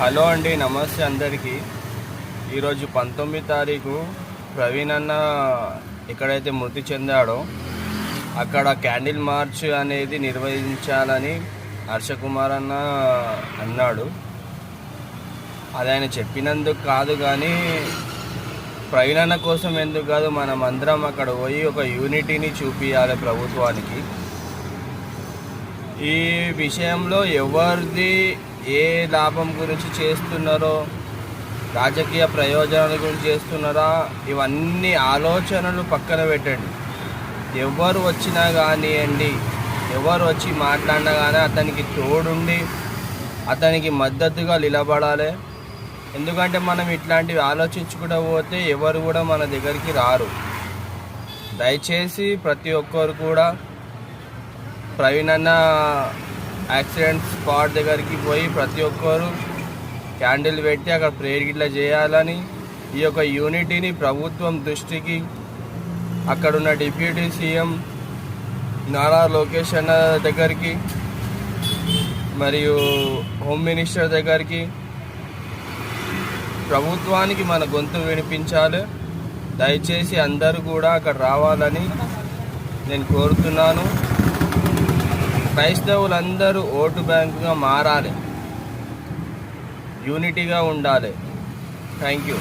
Hello అండి నమస్తే అందరికీ. ఈరోజు పంతొమ్మిది తారీఖు ప్రవీణ్ అన్న ఎక్కడైతే మృతి చెందాడో అక్కడ క్యాండిల్ మార్చ్ అనేది నిర్వహించాలని హర్షకుమార్ అన్న అన్నాడు. అది ఆయన చెప్పినందుకు కాదు కానీ ప్రవీణ్ అన్న కోసం ఎందుకు కాదు మనం అందరం అక్కడ పోయి ఒక యూనిటీని చూపించాలి ప్రభుత్వానికి. ఈ విషయంలో ఎవరిది ఏ లాభం గురించి చేస్తున్నారో రాజకీయ ప్రయోజనాల గురించి చేస్తున్నారా ఇవన్నీ ఆలోచనలు పక్కన పెట్టండి. ఎవరు వచ్చినా కానివ్వండి ఎవరు వచ్చి మాట్లాడినా కానీ అతనికి తోడుండి అతనికి మద్దతుగా నిలబడాలి. ఎందుకంటే మనం ఇట్లాంటివి ఆలోచించుకుంటూ పోతే ఎవరు కూడా మన దగ్గరికి రారు. దయచేసి ప్రతి ఒక్కరు కూడా ప్రవీణ్ అన్న యాక్సిడెంట్ స్పాట్ దగ్గరికి పోయి ప్రతి ఒక్కరు క్యాండిల్ పెట్టి అక్కడ ప్రేయర్ గిట్లా చేయాలని ఈ యొక్క యూనిటీని ప్రభుత్వం దృష్టికి అక్కడున్న డిప్యూటీ సీఎం నారా లోకేష్ అన్న దగ్గరికి మరియు హోమ్ మినిస్టర్ దగ్గరికి ప్రభుత్వానికి మన గొంతు వినిపించాలి. దయచేసి అందరూ కూడా అక్కడ రావాలని నేను కోరుతున్నాను. క్రైస్తవులందరూ ఓటు బ్యాంకుగా మారాలి. యూనిటీగా ఉండాలి. Thank you.